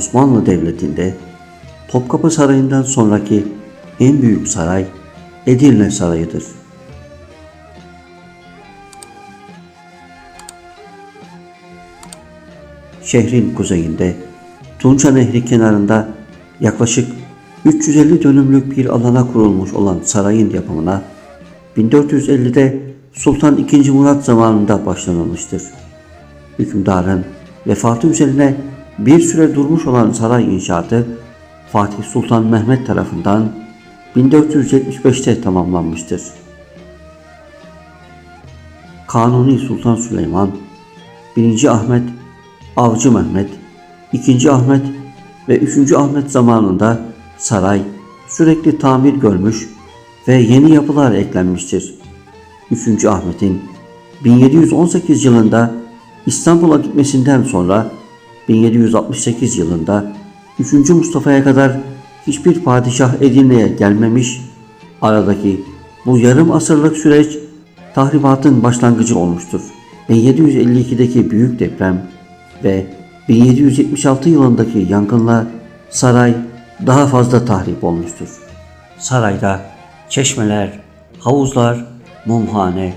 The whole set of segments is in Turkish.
Osmanlı Devleti'nde Topkapı Sarayı'ndan sonraki en büyük saray Edirne Sarayı'dır. Şehrin kuzeyinde Tunca Nehri kenarında yaklaşık 350 dönümlük bir alana kurulmuş olan sarayın yapımına 1450'de Sultan II. Murat zamanında başlanılmıştır. Hükümdarın vefatı üzerine bir süre durmuş olan saray inşaatı Fatih Sultan Mehmet tarafından 1475'te tamamlanmıştır. Kanuni Sultan Süleyman, 1. Ahmet, Avcı Mehmet, 2. Ahmet ve 3. Ahmet zamanında saray sürekli tamir görmüş ve yeni yapılar eklenmiştir. 3. Ahmet'in 1718 yılında İstanbul'a gitmesinden sonra 1768 yılında 3. Mustafa'ya kadar hiçbir padişah Edirne'ye gelmemiş, aradaki bu yarım asırlık süreç tahribatın başlangıcı olmuştur. 1752'deki büyük deprem ve 1776 yılındaki yangınla saray daha fazla tahrip olmuştur. Sarayda çeşmeler, havuzlar, mumhane,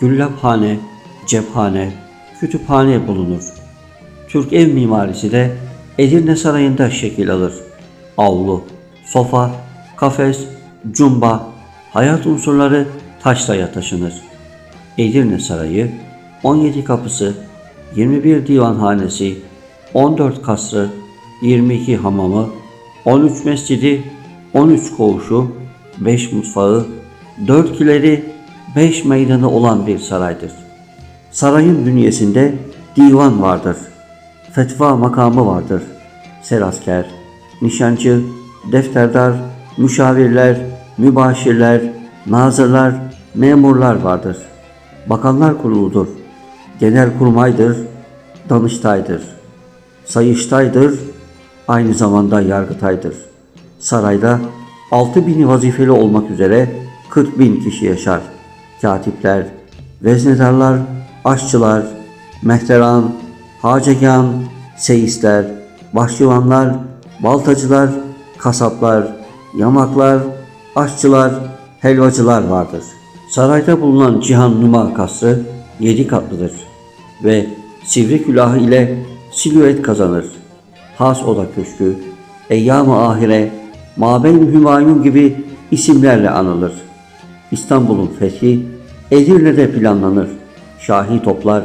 güllaphane, cephane, kütüphane bulunur. Türk ev mimarisi de Edirne Sarayı'nda şekil alır. Avlu, sofa, kafes, cumba, hayat unsurları taşraya taşınır. Edirne Sarayı 17 kapısı, 21 divanhanesi, 14 kasrı, 22 hamamı, 13 mescidi, 13 koğuşu, 5 mutfağı, 4 kileri, 5 meydanı olan bir saraydır. Sarayın bünyesinde divan vardır. Fetva makamı vardır. Serasker, nişancı, defterdar, müşavirler, mübaşirler, nazırlar, memurlar vardır. Bakanlar kuruludur. Genel kurmaydır, danıştaydır. Sayıştaydır, aynı zamanda yargıtaydır. Sarayda 6 bin vazifeli olmak üzere 40 bin kişi yaşar. Katipler, veznedarlar, aşçılar, mehteran, hacegan, seyisler, başçıvanlar, baltacılar, kasaplar, yamaklar, aşçılar, helvacılar vardır. Sarayda bulunan Cihan Numa kasrı yedi katlıdır ve sivri külahı ile silüet kazanır. Has Oda Köşkü, Eyyam-ı Ahire, Mabeyn Hümayun gibi isimlerle anılır. İstanbul'un fethi Edirne'de planlanır. Şahi toplar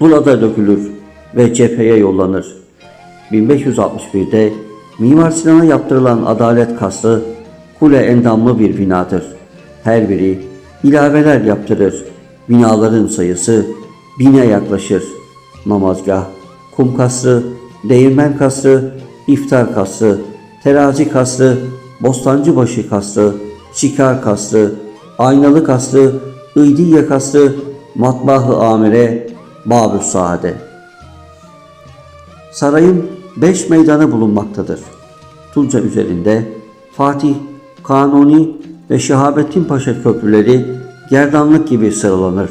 burada dökülür ve cepheye yollanır. 1561'de Mimar Sinan'a yaptırılan Adalet Kasrı kule endamlı bir binadır. Her biri ilaveler yaptırır. Binaların sayısı bine yaklaşır. Namazgah, kum kasrı, değirmen kasrı, iftar kasrı, terazi kasrı, bostancıbaşı kasrı, şikar kasrı, aynalı kasrı, ıydiye kasrı, matbah-ı amire, bab saade. Sarayın beş meydanı bulunmaktadır. Tunca üzerinde Fatih, Kanuni ve Şehabettin Paşa köprüleri gerdanlık gibi sıralanır.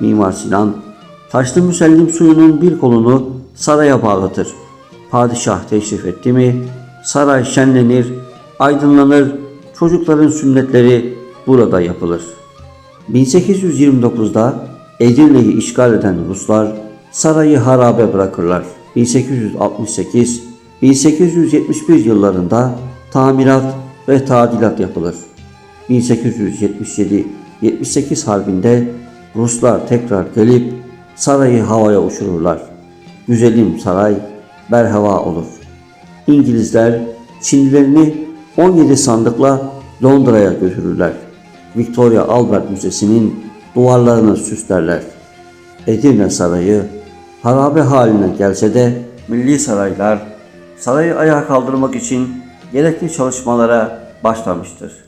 Mimar Sinan, taşlı müsellim suyunun bir kolunu saraya bağlatır. Padişah teşrif etti mi, saray şenlenir, aydınlanır, çocukların sünnetleri burada yapılır. 1829'da Edirne'yi işgal eden Ruslar sarayı harabe bırakırlar. 1868-1871 yıllarında tamirat ve tadilat yapılır. 1877-78 harbinde Ruslar tekrar gelip sarayı havaya uçururlar. Güzelim saray berhava olur. İngilizler Çinlilerini 17 sandıkla Londra'ya götürürler. Victoria Albert Müzesi'nin duvarlarını süslerler. Edirne Sarayı harabe haline gelse de milli saraylar sarayı ayağa kaldırmak için gerekli çalışmalara başlamıştır.